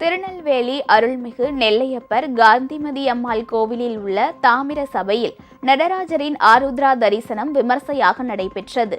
திருநெல்வேலி அருள்மிகு நெல்லையப்பர் காந்திமதி அம்மாள் கோவிலில் உள்ள தாமிர சபையில் நடராஜரின் ஆருத்ரா தரிசனம் விமர்சையாக நடைபெற்றது.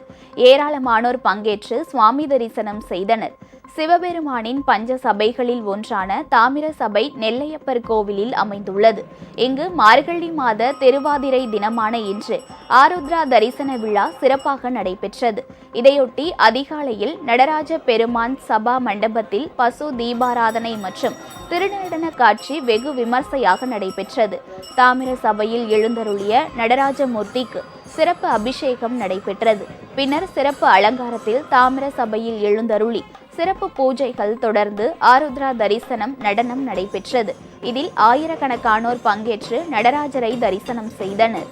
ஏராளமானோர் பங்கேற்று சுவாமி தரிசனம் செய்தனர். சிவபெருமானின் பஞ்ச சபைகளில் ஒன்றான தாமிர சபை நெல்லையப்பர் கோவிலில் அமைந்துள்ளது. இங்கு மார்கழி மாத திருவாதிரை தினமான இன்று ஆருத்ரா தரிசன விழா சிறப்பாக நடைபெற்றது. இதையொட்டி அதிகாலையில் நடராஜ பெருமான் சபா மண்டபத்தில் பசு தீபாராதனை மற்றும் திருநடன காட்சி வெகு விமர்சையாக நடைபெற்றது. தாமிர சபையில் எழுந்தருளிய நடராஜமூர்த்திக்கு சிறப்பு அபிஷேகம் நடைபெற்றது. பின்னர் சிறப்பு அலங்காரத்தில் தாமிர சபையில் எழுந்தருளி சிறப்பு பூஜைகள் தொடர்ந்து ஆருத்ரா தரிசனம் நடனம் நடைபெற்றது. இதில் ஆயிரக்கணக்கானோர் பங்கேற்று நடராஜரை தரிசனம் செய்தனர்.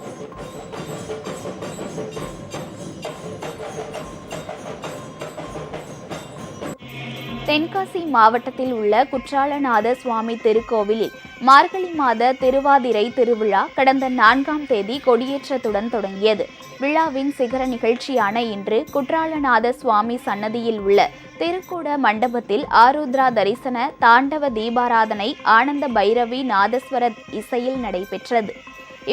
தென்காசி மாவட்டத்தில் உள்ள குற்றாலநாத சுவாமி திருக்கோவிலில் மார்கழி மாத திருவாதிரை திருவிழா கடந்த நான்காம் தேதி கொடியேற்றத்துடன் தொடங்கியது. விழாவின் சிகர நிகழ்ச்சியான இன்று குற்றாலநாத சுவாமி சன்னதியில் உள்ள திருக்கூட மண்டபத்தில் ஆருத்ரா தரிசன தாண்டவ தீபாராதனை ஆனந்த பைரவி நாதஸ்வர இசையில் நடைபெற்றது.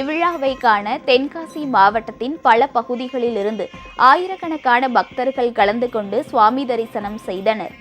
இவ்விழாவை காண தென்காசி மாவட்டத்தின் பல பகுதிகளிலிருந்து ஆயிரக்கணக்கான பக்தர்கள் கலந்து கொண்டு சுவாமி தரிசனம் செய்தனர்.